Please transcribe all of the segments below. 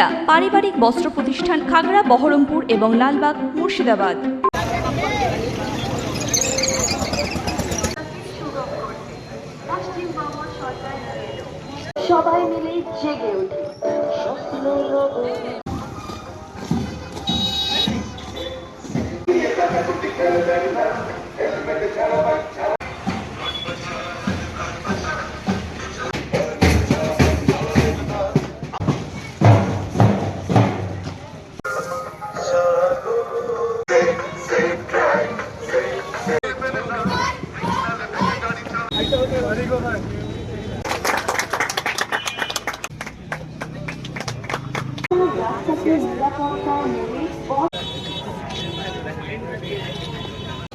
সুনিতা পারিবারিক বস্ত্র প্রতিষ্ঠান খাগড়া বহরমপুর এবং লালবাগ মুর্শিদাবাদ। সবাই মিলে জেগে উঠি।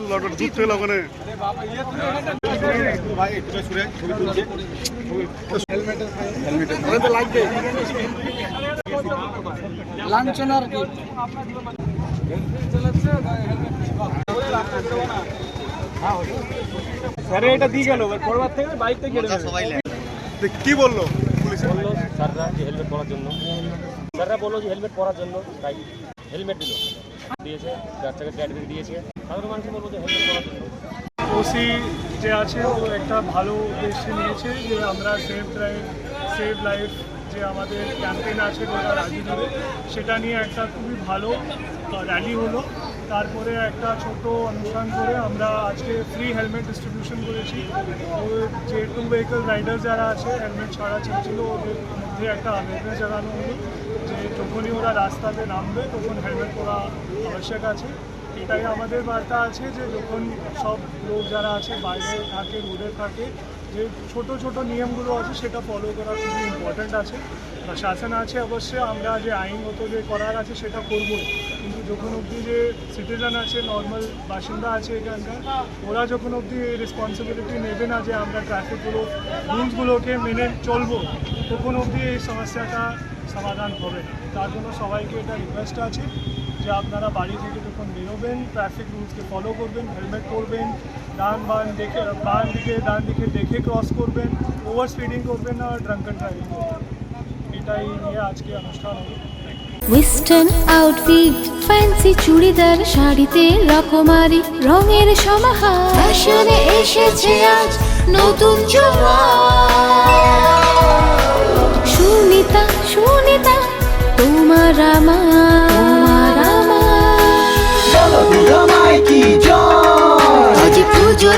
লটর দুধ থেকে ওখানে লাঞ্ছনার কি স্যারে এটা দিয়ে গেল পরবার থেকে বাইকটা কেটে দেবে তো কি বলল পুলিশে? বলল স্যাররা যে হেলমেট পরার জন্য। স্যাররা বলল যে হেলমেট পরার জন্য তাই হেলমেট দিল। দিয়েছে চার চাকা ক্যাডবেরি দিয়েছে। সাধারণ মানুষ বলব যে হেলমেট পরার জন্য। ওসি যে আছে ও একটা ভালো উদ্দেশ্যে নিয়েছে যে আমরা সেভ ড্রাইভ সেভ লাইফ যে আমাদের ক্যাম্পেইন আছে গোটা রাজ্য জুড়ে সেটা নিয়ে একটা খুবই ভালো র্যালি হলো। তারপরে একটা ছোট অনুষ্ঠান করে আমরা আজকে ফ্রি হেলমেট ডিস্ট্রিবিউশন করেছি। যে টু ভেহিকল রাইডার যারা আছে হেলমেট ছাড়া ছিল ওদের মধ্যে একটা অ্যাওয়ারনেস জানানো হলো যে যখনই ওরা রাস্তাতে নামবে, তখন হেলমেট পরা আবশ্যক আছে। এটাই আমাদের বার্তা আছে যে যখন সব লোক যারা আছে, বাইরে থাকে, রোডে থাকে, যে ছোট ছোট নিয়মগুলো আছে সেটা ফলো করা খুবই ইম্পর্ট্যান্ট আছে শাসন আছে অবশ্যই। আমরা যে আইনগত যে করার আছে সেটা করব কিন্তু যখন অবধি যে সিটিজেন আছে নর্মাল বাসিন্দা আছে এখানকার, ওরা যখন অবধি এই রেসপন্সিবিলিটি নেবে না যে আমরা ট্রাফিকগুলো রুলসগুলোকে মেনে চলবো, তখন অবধি এই সমস্যাটা সমাধান হবে তার জন্য সবাইকে এটা রিকোয়েস্ট আছে। যে আপনারা বাড়ি থেকে যখন বেরোবেন ট্রাফিক রুলসকে ফলো করবেন হেলমেট পরবেন, ডান বান দেখে বাম দিকে, ডান দিকে দেখে ক্রস করবেন ওভার স্পিডিং করবেন না ড্রাঙ্কেন ড্রাইভিং করবেন। এটাই নিয়ে আজকে অনুষ্ঠান ওয়েস্টার্ন আউটফিট ফ্যান্সি চুড়িদার, শাড়িতে রকমারি, রঙের সমাহার। ফ্যাশনে এসেছে আজ নতুন সুনিতা